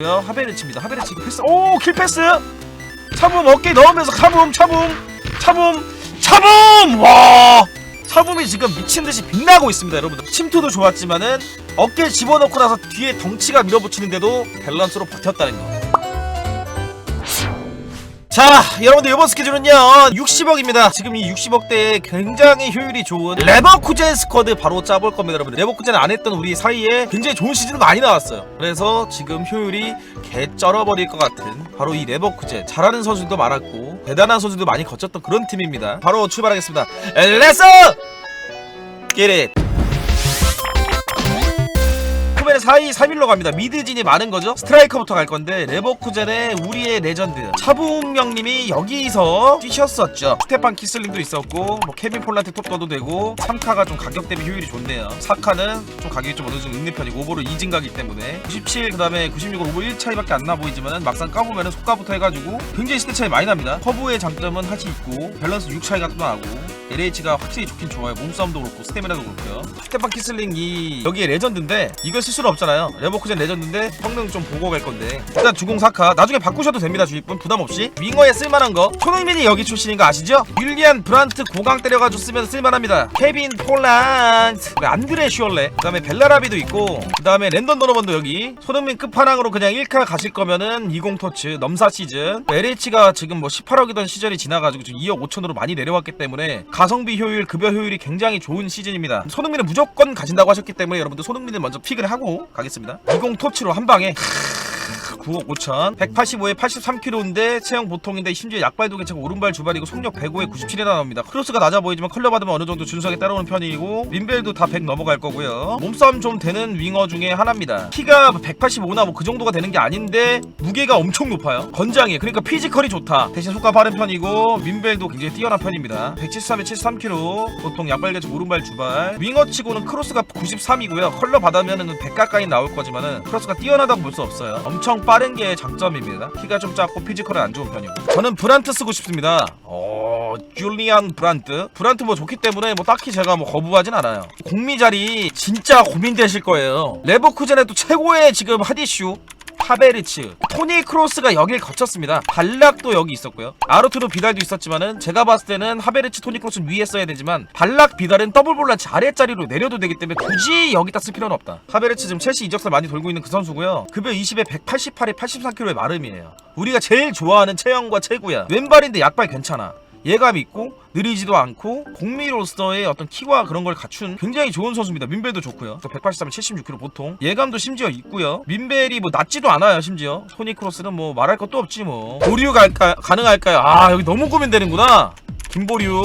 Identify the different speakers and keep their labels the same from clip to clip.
Speaker 1: 하베르치입니다. 하베르치 패스. 오, 킬 패스. 차붐 어깨 넣으면서 차붐, 차붐, 차붐, 차붐. 와. 차붐이 지금 미친 듯이 빛나고 있습니다, 여러분들. 침투도 좋았지만은 어깨 집어넣고 나서 뒤에 덩치가 밀어붙이는데도 밸런스로 버텼다는 거. 자, 여러분들 이번 스케줄은요 60억입니다. 지금 이 60억대에 굉장히 효율이 좋은 레버쿠젠 스쿼드 바로 짜볼 겁니다, 여러분들. 레버쿠젠 안 했던 우리 사이에 굉장히 좋은 시즌 많이 나왔어요. 그래서 지금 효율이 개 쩔어버릴 것 같은 바로 이 레버쿠젠 잘하는 선수도 많았고 대단한 선수도 많이 거쳤던 그런 팀입니다. 바로 출발하겠습니다. 렛츠 기릿 쿠벤의 4위 3일로 갑니다. 미드진이 많은 거죠. 스트라이커부터 갈 건데 레버쿠젠의 우리의 레전드 차부웅 형님이 여기서 뛰셨었죠. 스테판 키슬링도 있었고 뭐 케빈 폴란트 톱 떠도 되고 3카가 좀 가격 대비 효율이 좋네요. 4카는 좀 가격이 좀 어느 정도 있는 편이고 오버로 2진 가기 때문에 97 그다음에 96을 오버 1 차이밖에 안 나 보이지만은 막상 까보면은 속가부터 해가지고 굉장히 스탯 차이 많이 납니다. 커브의 장점은 하시 있고 밸런스 6 차이가 또 나고 LH가 확실히 좋긴 좋아요. 몸싸움도 그렇고 스태미나도 그렇고요. 스테판 키슬링이 여기에 레전드인데 이걸 쓸 수는 없잖아요. 레버쿠젠 레전드인데 성능 좀 보고 갈 건데. 일단 주공 사카. 나중에 바꾸셔도 됩니다. 주입분. 부담 없이. 윙어에 쓸만한 거. 손흥민이 여기 출신인 거 아시죠? 윌리안 브란트 고강 때려가지고 쓰면 쓸만합니다. 케빈 폴란트. 안드레 슈얼레. 그 다음에 벨라라비도 있고 그 다음에 랜던 도너번도 여기. 손흥민 끝판왕으로 그냥 1카 가실 거면은 20 터치 넘사 시즌. LH가 지금 뭐 18억이던 시절이 지나가지고 지금 2억 5천으로 많이 내려왔기 때문에 가성비 효율 급여 효율이 굉장히 좋은 시즌입니다. 손흥민은 무조건 가진다고 하셨기 때문에 여러분들 손흥민을 먼저 픽을 하고 가겠습니다. 20 터치로 한 방에 9억 5천 185에 83kg인데 체형 보통인데 심지어 약발도 괜찮고 오른발 주발이고 속력 105에 97이나 나옵니다. 크로스가 낮아 보이지만 컬러 받으면 어느 정도 준수하게 따라오는 편이고 린벨도 다 100 넘어갈 거고요. 몸싸움 좀 되는 윙어 중에 하나입니다. 키가 185나 뭐 그 정도가 되는 게 아닌데 무게가 엄청 높아요. 건장해. 그러니까 피지컬이 좋다. 대신 속가 빠른 편이고 윈벨도 굉장히 뛰어난 편입니다. 173에 73kg 보통 약발 개척 오른발 주발. 윙어 치고는 크로스가 93이고요. 컬러 받으면 은 100 가까이 나올 거지만은 크로스가 뛰어나다고 볼 수 없어요. 엄청 빠른 게 장점입니다. 키가 좀 작고 피지컬은 안 좋은 편이고. 저는 브란트 쓰고 싶습니다. 어 줄리안 브란트. 브란트 뭐 좋기 때문에 뭐 딱히 제가 뭐 거부하진 않아요. 공미 자리 진짜 고민되실 거예요. 레버쿠젠에도 최고의 지금 하디슈 파베르츠, 토니 크로스가 여길 거쳤습니다. 발락도 여기 있었고요. 아르투르 비달도 있었지만은 제가 봤을 때는 하베르츠, 토니 크로스는 위에 써야 되지만 발락 비달은 더블 볼란치 아래자리로 내려도 되기 때문에 굳이 여기다 쓸 필요는 없다. 하베르츠 지금 첼시 이적설 많이 돌고 있는 그 선수고요. 급여 20에 188에 83kg의 마름이에요. 우리가 제일 좋아하는 체형과 체구야. 왼발인데 약발 괜찮아. 예감 있고 느리지도 않고 공미로서의 어떤 키와 그런 걸 갖춘 굉장히 좋은 선수입니다. 민벨도 좋고요. 또 183에 76kg 보통 예감도 심지어 있고요. 민벨이 뭐 낮지도 않아요. 심지어 소니 크로스는 뭐 말할 것도 없지 뭐. 보류 갈까 가능할까요? 아 여기 너무 고민되는구나. 김보류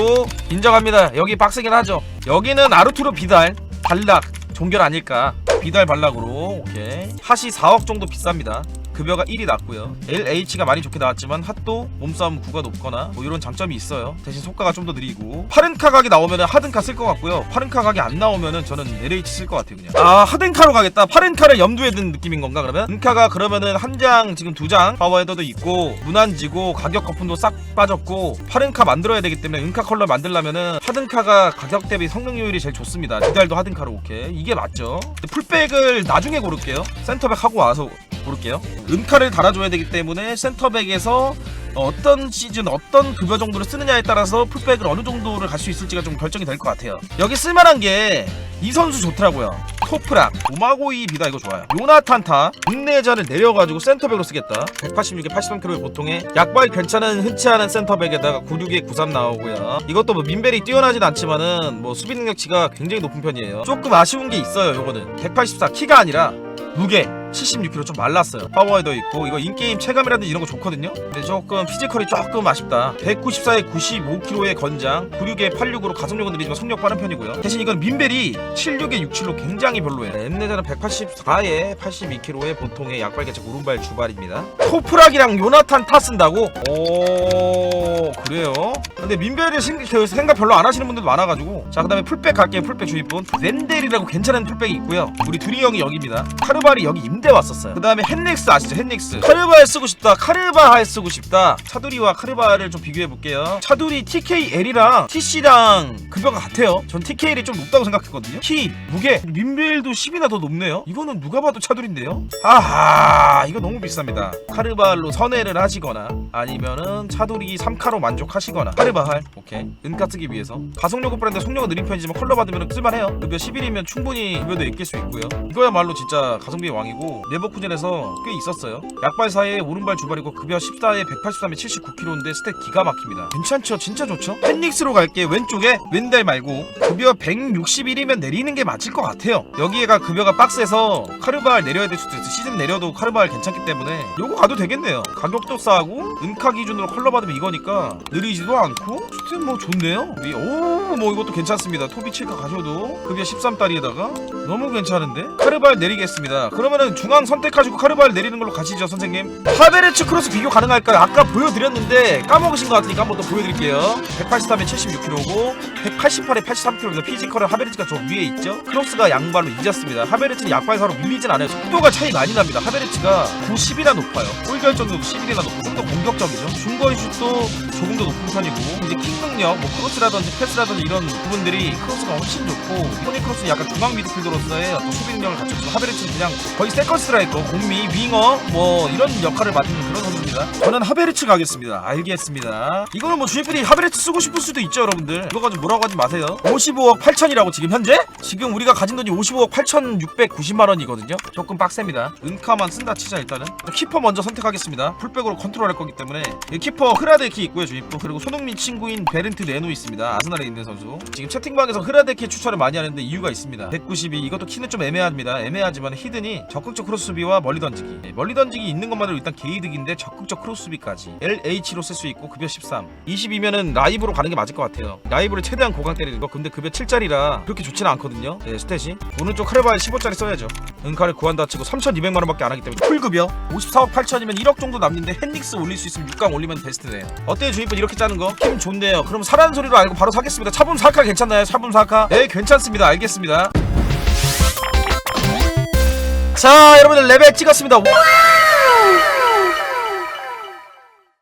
Speaker 1: 인정합니다. 여기 빡세긴 하죠. 여기는 아르투르 비달 발락 종결 아닐까. 비달 발락으로 오케이. 핫이 4억 정도 비쌉니다. 급여가 1이 낮고요. LH가 많이 좋게 나왔지만 핫도 몸싸움 9가 높거나 뭐 이런 장점이 있어요. 대신 속가가 좀 더 느리고 파른카 각이 나오면은 하든카 쓸 것 같고요. 파른카 각이 안 나오면은 저는 LH 쓸 것 같아요 그냥. 아 하든카로 가겠다. 파른카를 염두에 둔 느낌인 건가 그러면? 은카가 그러면은 한 장 지금 두 장 파워헤더도 있고 무난지고 가격 거품도 싹 빠졌고 파른카 만들어야 되기 때문에 은카 컬러 만들려면은 하든카가 가격 대비 성능 효율이 제일 좋습니다. 디달도 하든카로 오케이 이게 맞죠? 풀백을 나중에 고를게요. 센터백 하고 와서 고를게요. 은카를 달아줘야 되기 때문에 센터백에서 어떤 시즌 어떤 급여 정도를 쓰느냐에 따라서 풀백을 어느 정도를 갈 수 있을지가 좀 결정이 될 것 같아요. 여기 쓸만한 게 이 선수 좋더라고요. 토프락, 오마고이 비다 이거 좋아요. 요나탄타, 국내자를 내려가지고 센터백으로 쓰겠다. 186에 83kg의 보통에 약발 괜찮은 흔치 않은 센터백에다가 96에 93 나오고요. 이것도 뭐 민벨이 뛰어나진 않지만은 뭐 수비 능력치가 굉장히 높은 편이에요. 조금 아쉬운 게 있어요. 요거는 184 키가 아니라 무게 76kg 좀 말랐어요. 파워헤더 있고 이거 인게임 체감이라든지 이런 거 좋거든요. 근데 조금 피지컬이 조금 아쉽다. 194에 95kg의 건장, 96에 86으로 가속력은 느리지만 속력 빠른 편이고요. 대신 이건 민벨이 76에 67로 굉장히 별로예요. 엠네자는 184에 82kg의 보통의 약발 개척 오른발 주발입니다. 토프락이랑 요나탄 타 쓴다고? 오 그래요? 근데 민벨을 신- 그 생각 별로 안 하시는 분들도 많아가지고 자 그 다음에 풀백 갈게요 풀백 주입분 렌델이라고 괜찮은 풀백이 있고요 우리 두리 형이 여기입니다 카르발이 여기 임대 왔었어요. 그 다음에 헨릭스 아시죠? 헨릭스. 카르발 쓰고 싶다. 카르발 쓰고 싶다. 차두리와 카르발을 좀 비교해 볼게요. 차두리 TKL이랑 TC랑 급여가 같아요. 전 TKL이 좀 높다고 생각했거든요. 키 무게 민벨도 10이나 더 높네요. 이거는 누가 봐도 차두리인데요? 아하 이거 너무 비쌉니다. 카르발로 선회를 하시거나 아니면은 차두리 3카로 만족하시거나 카르발 오케이. 은카 쓰기 위해서. 가속요금 브랜드 속력은 느린 편이지만 컬러 받으면 쓸만해요. 급여 11이면 충분히 급여도 있길 수 있고요. 이거야말로 진짜 가성비의 왕이고 레버쿠젠에서 꽤 있었어요. 약발 사이에 오른발 주발이고 급여 14에 183에 79kg인데 스탯 기가 막힙니다. 괜찮죠? 진짜 좋죠? 펜닉스로 갈게. 왼쪽에 왼달 말고 급여 161이면 내리는 게 맞을 것 같아요. 여기에가 급여가 박스에서 카르발 내려야 될 수도 있어 시즌 내려도 카르발 괜찮기 때문에 요거 가도 되겠네요. 가격도 싸고 은카 기준으로 컬러 받으면 이거니까 느리지도 않고 스탯 뭐 좋네요. 오 뭐 이것도 괜찮습니다. 토비 칠카 가셔도 급여 13달이에다가 너무 괜찮은데? 카르발 내리 겠습니다. 그러면은 중앙 선택하시고 카르발 내리는 걸로 가시죠 선생님. 하베르츠 크로스 비교 가능할까요? 아까 보여드렸는데 까먹으신 것 같으니까 한번 더 보여드릴게요. 183에 76kg고 188에 83kg입니다. 피지컬은 하베르츠가 저 위에 있죠? 크로스가 양발로 잊었습니다. 하베르츠는 약발사로 밀리진 않아요. 속도가 차이 많이 납니다. 하베르츠가 90이나 높아요. 골결정도 11이나 높고 공격적이죠. 중거리 슛도 조금 더 높은 편이고 이제 킥 능력 뭐 크로스라든지 패스라든지 이런 부분들이 크로스가 훨씬 좋고 토니 크로스는 약간 중앙 미드필더로서의 어떤 수비 능력을 갖췄고 하베르츠는 그냥 거의 세컨 스트라이커 공미 윙어 뭐 이런 역할을 맡는 그런 선수입니다. 저는 하베르츠 가겠습니다. 알겠습니다. 이거는 뭐 주인분이 하베르츠 쓰고 싶을 수도 있죠 여러분들. 이거 가지고 뭐라고 하지 마세요. 55억 8천이라고 지금 현재? 지금 우리가 가진 돈이 55억 8,690만 원이거든요. 조금 빡셉니다. 은카만 쓴다 치자 일단은. 키퍼 먼저 선택하겠습니다. 풀백으로 컨트롤할 거기 때문에 이 키퍼 흐라데키 있고요 주인분 그리고 손흥민 친구인 베른트 레노 있습니다. 아스날에 있는 선수. 지금 채팅방에서 흐라데키 추천을 많이 하는데 이유가 있습니다. 192 이것도 키는 좀 애매합니다. 애매하지만 히든이 적극적 크로스 수비와 멀리 던지기. 네, 멀리 던지기 있는 것만으로 일단 개이득인데 적극적 크로스 수비까지. LH로 쓸 수 있고 급여 13 22면은 라이브로 가는 게 맞을 것 같아요. 라이브를 최대한 고강 때리는 거. 근데 급여 7짜리라 그렇게 좋지는 않거든요. 네 스탯이. 오른쪽 카르바에 15짜리 써야죠. 은카를 구한다 치고 3,200만 원밖에 안 하기 때문에. 풀급여. 54억 8천이면 1억 정도 남는데 헨릭스 올릴 수 있으면 6강 올리면 베스트네요. 어때요 주인분? 이렇게 짜는 거? 힘 좋네요. 그럼 사라는 소리로 알고 바로 사겠습니다. 차붐 사카 괜찮나요? 차붐 사카? 네 괜찮습니다. 알겠습니다. 자 여러분들 레벨 찍었습니다.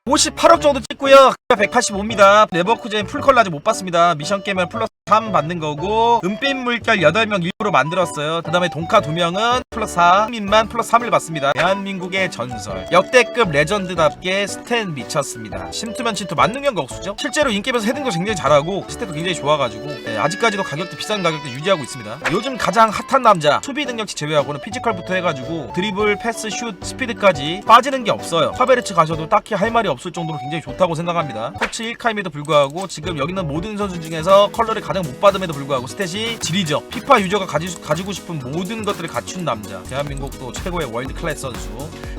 Speaker 1: 58억 정도 찍고요. 185입니다. 레버쿠젠 풀컬러 아직 못 봤습니다. 미션 깨면 플러스 3 받는 거고 은빛 물결 8명 일부러 만들었어요. 그 다음에 동카 2명은 플러스 4 민만 플러스 3을 받습니다. 대한민국의 전설 역대급 레전드답게 스탠 미쳤습니다. 심투면 침투 만능형 격수죠? 실제로 인게임에서 헤딩도 굉장히 잘하고 스탯도 굉장히 좋아가지고 네, 아직까지도 가격대 비싼 가격대 유지하고 있습니다. 요즘 가장 핫한 남자 수비 능력치 제외하고는 피지컬부터 해가지고 드리블 패스 슛 스피드까지 빠지는 게 없어요. 파베르츠 가셔도 딱히 할 말이 없을 정도로 굉장히 좋다고 생각합니다. 코치 1카임에도 불구하고 지금 여기 있는 모든 선수 중에서 컬러를 가장 못 받음에도 불구하고 스탯이 지리죠. 피파 유저가 가지, 가지고 싶은 모든 것들을 갖춘 남자. 대한민국도 최고의 월드 클래스 선수.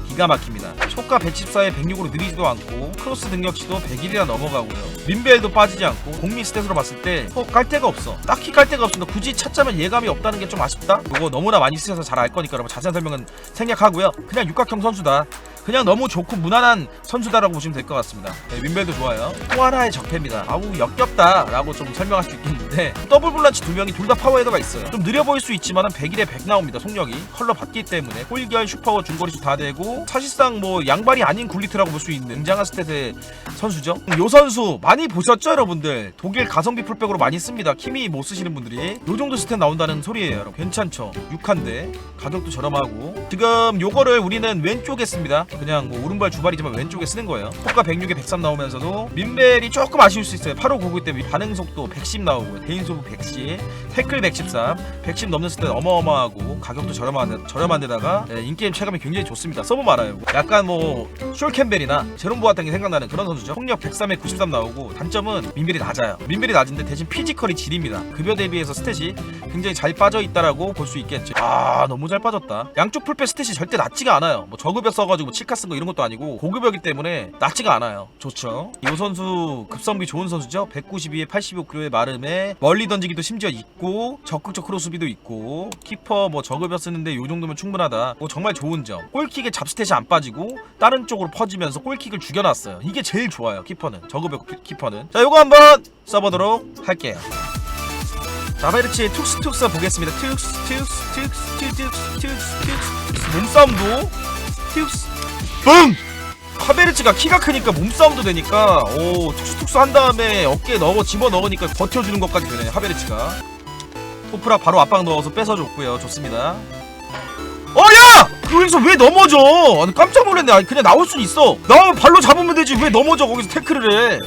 Speaker 1: 기가 막힙니다. 초가 114에 106으로 느리지도 않고 크로스 능력치도 101이나 넘어가고요. 민벨도 빠지지 않고 공미 스탯으로 봤을 때깔 데가 없어. 딱히 깔 데가 없습니다. 굳이 찾자면 예감이 없다는 게 좀 아쉽다? 이거 너무나 많이 쓰셔서 잘 알 거니까 여러분 자세한 설명은 생략하고요. 그냥 육각형 선수다 그냥 너무 좋고 무난한 선수다라고 보시면 될 것 같습니다. 네, 윈벨도 좋아요. 또 하나의 적폐입니다. 아우 역겹다라고 좀 설명할 수 있겠는데 더블 볼란치 두 명이 둘 다 파워헤더가 있어요. 좀 느려 보일 수 있지만 101에 100 나옵니다. 속력이 컬러 받기 때문에 골결 슈퍼 중거리수 다 되고 사실상 뭐 양발이 아닌 굴리트라고 볼 수 있는 굉장한 스탯의 선수죠. 요 선수 많이 보셨죠 여러분들? 독일 가성비 풀백으로 많이 씁니다. 키미 못 쓰시는 분들이 요 정도 스탯 나온다는 소리예요. 여러분. 괜찮죠? 6한데 가격도 저렴하고 지금 요거를 우리는 왼쪽에 씁니다. 그냥 뭐 오른발 주발이지만 왼쪽에 쓰는 거예요. 호가 106에 103 나오면서도 민벨이 조금 아쉬울 수 있어요. 8599 때문에 반응 속도 110 나오고요. 개인 소부 110, 태클 113, 110 넘는 스탯 어마어마하고 가격도 저렴한 저렴한데다가 네, 인게임 체감이 굉장히 좋습니다. 써보면 알아요. 약간 뭐숄 캠벨이나 제롬 보아탕이 생각나는 그런 선수죠. 폭력 103에 93 나오고 단점은 민벨이 낮아요. 민벨이 낮은데 대신 피지컬이 질입니다. 급여 대비해서 스탯이 굉장히 잘 빠져 있다라고 볼 수 있겠죠. 아 너무 잘 빠졌다. 양쪽 풀백 스탯이 절대 낮지가 않아요. 뭐 저급여 써가지고 뭐 칠카 쓴 거 이런 것도 아니고 고급여기 때문에 낮지가 않아요. 좋죠. 이 선수 급성비 좋은 선수죠. 192에 85kg의 마름에 멀리 던지기도 심지어 있고 적극적 크로스 수비도 있고 키퍼 뭐 저급여 쓰는데 요 정도면 충분하다. 뭐 정말 좋은 점. 골킥에 잡스탯이 안 빠지고 다른 쪽으로 퍼지면서 골킥을 죽여놨어요. 이게 제일 좋아요. 키퍼는 저급여 키- 키퍼는. 자 요거 한번 써보도록 할게요. 나베르치의 툭스툭스 보겠습니다 툭스 툭스 툭스 툭스 툭스 툭스 툭스 몸싸움도 툭스 뿡! 하베르치가 키가 크니까 몸싸움도 되니까 오 툭스툭스 한 다음에 어깨에 넣어 집어 넣으니까 버텨주는 것까지 되네 하베르치가 토프라 바로 압박 넣어서 뺏어줬고요 좋습니다 어야! 여기서 왜 넘어져? 아니 깜짝 놀랐네 아니 그냥 나올 순 있어 나오면 발로 잡으면 되지 왜 넘어져 거기서 태클을 해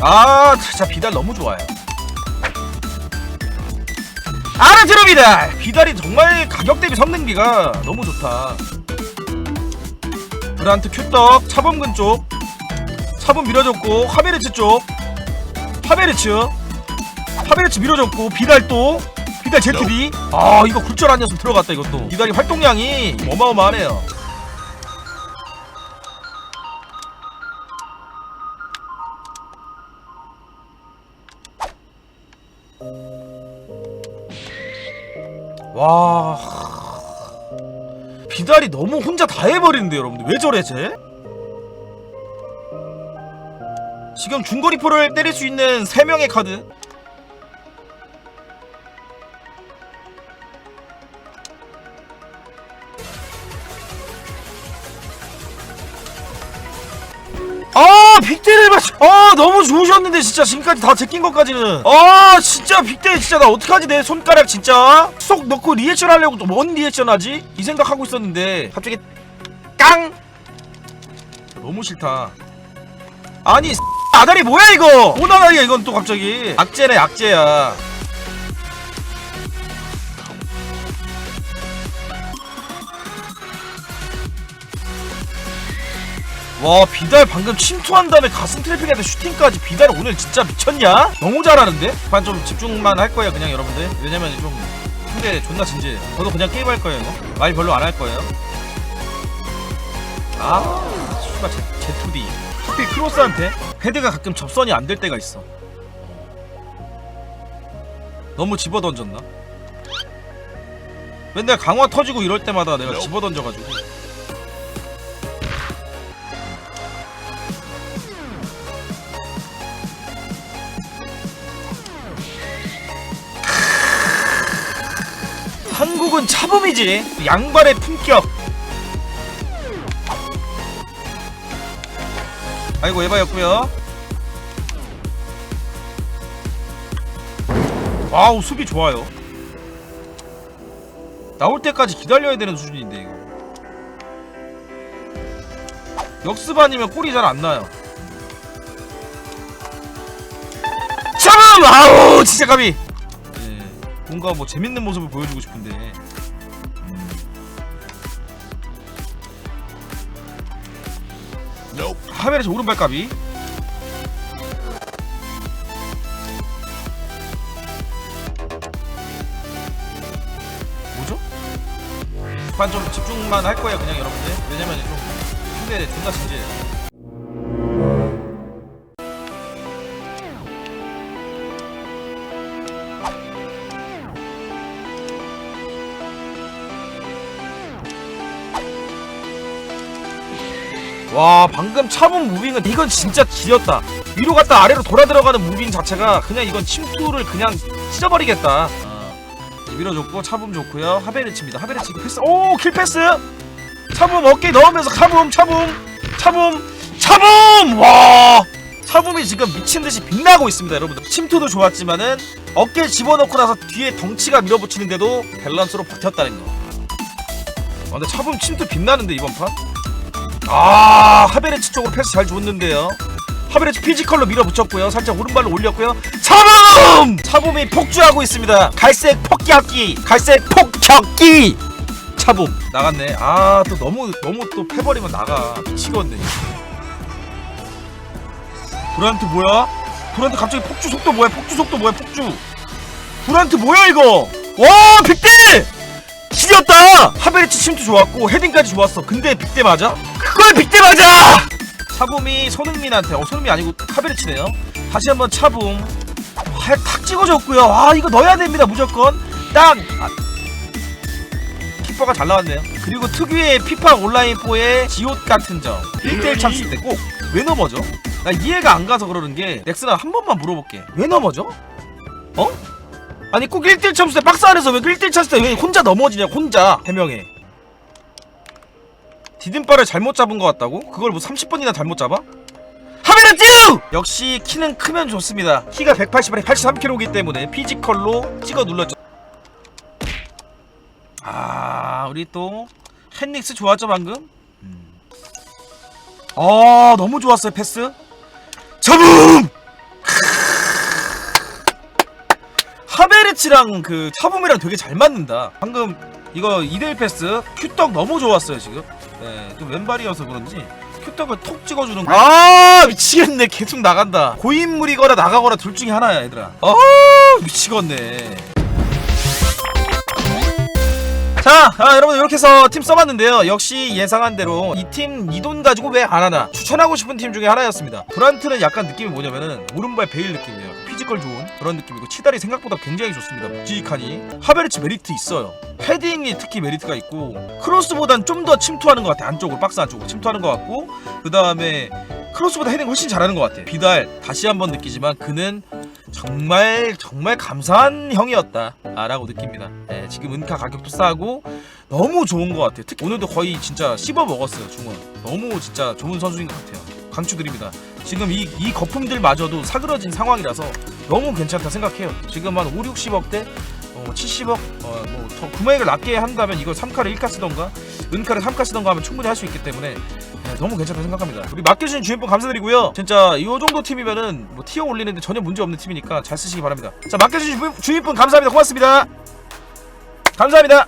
Speaker 1: 아, 진짜 비달 너무 좋아요. 아르트로 비달! 비달이 정말 가격 대비 성능비가 너무 좋다. 브란트 큐떡, 차범근 쪽. 차범 밀어줬고, 하베르츠 쪽. 하베르츠. 하베르츠 밀어줬고, 비달 또. 비달 ZD. 아, 이거 굴절 안 녀석 들어갔다, 이것도. 비달이 활동량이 어마어마하네요. 와 비달이 너무 혼자 다 해버리는데 여러분들 왜 저래 쟤? 지금 중거리포를 때릴 수 있는 3명의 카드 빅대를 맞. 아 너무 좋으셨는데 진짜 지금까지 다 제낀 것까지는. 아 진짜 빅대 진짜 나 어떡하지 내 손가락 진짜. 쏙 넣고 리액션 하려고 또 뭔 리액션 하지? 이 생각하고 있었는데 갑자기 깡. 너무 싫다. 아니 아다리 뭐야 이거? 오나다리야 이건 또 갑자기. 악재네 악재야. 와 비달 방금 침투한 다음에 가슴 트래핑에서 슈팅까지 비달 오늘 진짜 미쳤냐? 너무 잘하는데? 반좀 집중만 할 거예요 그냥 여러분들 왜냐면 좀 상대 존나 진지해요 저도 그냥 게임 할 거예요. 말 별로 안 할 거예요 아 씨발 제, 제2D 하필 크로스한테 헤드가 가끔 접선이 안 될 때가 있어 너무 집어던졌나? 맨날 강화 터지고 이럴 때마다 내가 집어던져가지고 한국은 차범이지. 양발의 품격. 아이고 에바였고요. 와우 수비 좋아요. 나올 때까지 기다려야 되는 수준인데 이거. 역습 아니면 골이 잘 안 나요. 차범 아우 진짜 예, 뭔가 뭐 재밌는 모습을 보여주고 싶은데 음. 하베르츠 오른발까비 뭐죠? 반좀 집중만 할 거예요 그냥 여러분들 왜냐면 좀 상대 존나 진지해요 와 방금 차분 무빙은 이건 진짜 지렸다. 위로 갔다 아래로 돌아 들어가는 무빙 자체가 그냥 이건 침투를 그냥 찢어버리겠다. 어, 밀어줬고 차붐 좋고요. 하베르치입니다. 하베르치 패스. 오 킬 패스! 차붐 어깨 넣으면서 차붐 차붐 차붐 차붐 와 차붐이 지금 미친듯이 빛나고 있습니다 여러분들. 침투도 좋았지만은 어깨 집어넣고 나서 뒤에 덩치가 밀어붙이는데도 밸런스로 버텼다는 거. 아, 근데 차붐 침투 빛나는데 이번 판 아 하베르치 쪽으로 패스 잘 줬는데요. 하베르치 피지컬로 밀어붙였고요. 살짝 오른발로 올렸고요. 차범! 차범이 폭주하고 있습니다. 갈색 폭격기 갈색 폭격기! 차범 나갔네. 아 또 너무 너무 또 패버리면 나가. 미치겠네. 브란트 뭐야? 브란트 갑자기 폭주 속도 뭐야? 폭주 속도 뭐야? 폭주. 브란트 뭐야 이거? 와 빅대 지렸다! 하베르치 침투 좋았고 헤딩까지 좋았어. 근데 빅대 맞아? 그걸 빅대 맞아! 차붐이 손흥민한테 어 손흥민 아니고 하베르치네요. 다시 한번 차붐. 아, 탁 찍어줬고요. 아 이거 넣어야 됩니다 무조건. 딱 아, 키퍼가 잘 나왔네요. 그리고 특유의 피파 온라인4의 지옷 같은 점. 1대1 찬스 때 꼭 왜 넘어져? 나 이해가 안 가서 그러는 게 넥슨아 한 번만 물어볼게. 왜 넘어져? 어? 아니 꼭 1대1 쳤을 때 박스 안에서 왜 1대1 쳤을 때 왜 혼자 넘어지냐 혼자 해명해 디딤발을 잘못 잡은 것 같다고? 그걸 뭐 30번이나 잘못 잡아? 하메르츠! 역시 키는 크면 좋습니다 키가 180에 83kg이기 때문에 피지컬로 찍어 눌렀죠 아 우리 또 헨릭스 좋았죠 방금? 음. 아 너무 좋았어요 패스 잡음! 하베르츠랑 그 차붐이랑 되게 잘 맞는다. 방금 이거 2대1 패스 큐떡 너무 좋았어요 지금. 네, 좀 왼발이어서 그런지 큐떡을 톡 찍어주는 거. 아 미치겠네. 계속 나간다. 고인물이거나 나가거나 둘 중에 하나야 얘들아. 아 미치겠네. 자, 아, 여러분 이렇게 해서 팀 써봤는데요. 역시 예상한 대로 이 팀 이 돈 가지고 왜 안 하나 추천하고 싶은 팀 중에 하나였습니다. 브란트는 약간 느낌이 뭐냐면은 오른발 베일 느낌이에요. 피지컬 좋은 그런 느낌이고 치달이 생각보다 굉장히 좋습니다. 묵직하니 하베르츠 메리트 있어요. 헤딩이 특히 메리트가 있고 크로스보단 좀 더 침투하는 것 같아. 안쪽으로 박스 안쪽으로 침투하는 것 같고 그 다음에 크로스보다 헤딩 훨씬 잘하는 것 같아. 비달 다시 한번 느끼지만 그는 정말 정말 감사한 형이었다 라고 느낍니다. 예, 지금 은카 가격도 싸고 너무 좋은 것 같아요. 특히 오늘도 거의 진짜 씹어 먹었어요 중원. 너무 진짜 좋은 선수인 것 같아요. 강추드립니다. 지금 이, 이 거품들마저도 사그러진 상황이라서 너무 괜찮다 생각해요. 지금 한 5, 60억대, 어, 70억, 어, 뭐 더 구매액을 낮게 한다면 이거 3카를 1카 쓰던가, 은카를 3카 쓰던가 하면 충분히 할 수 있기 때문에 네, 너무 괜찮다 생각합니다. 우리 맡겨주신 주인분 감사드리고요. 진짜 이 정도 팀이면은 뭐 티어 올리는데 전혀 문제 없는 팀이니까 잘 쓰시기 바랍니다. 자 맡겨주신 주인- 주인분 감사합니다. 고맙습니다. 감사합니다.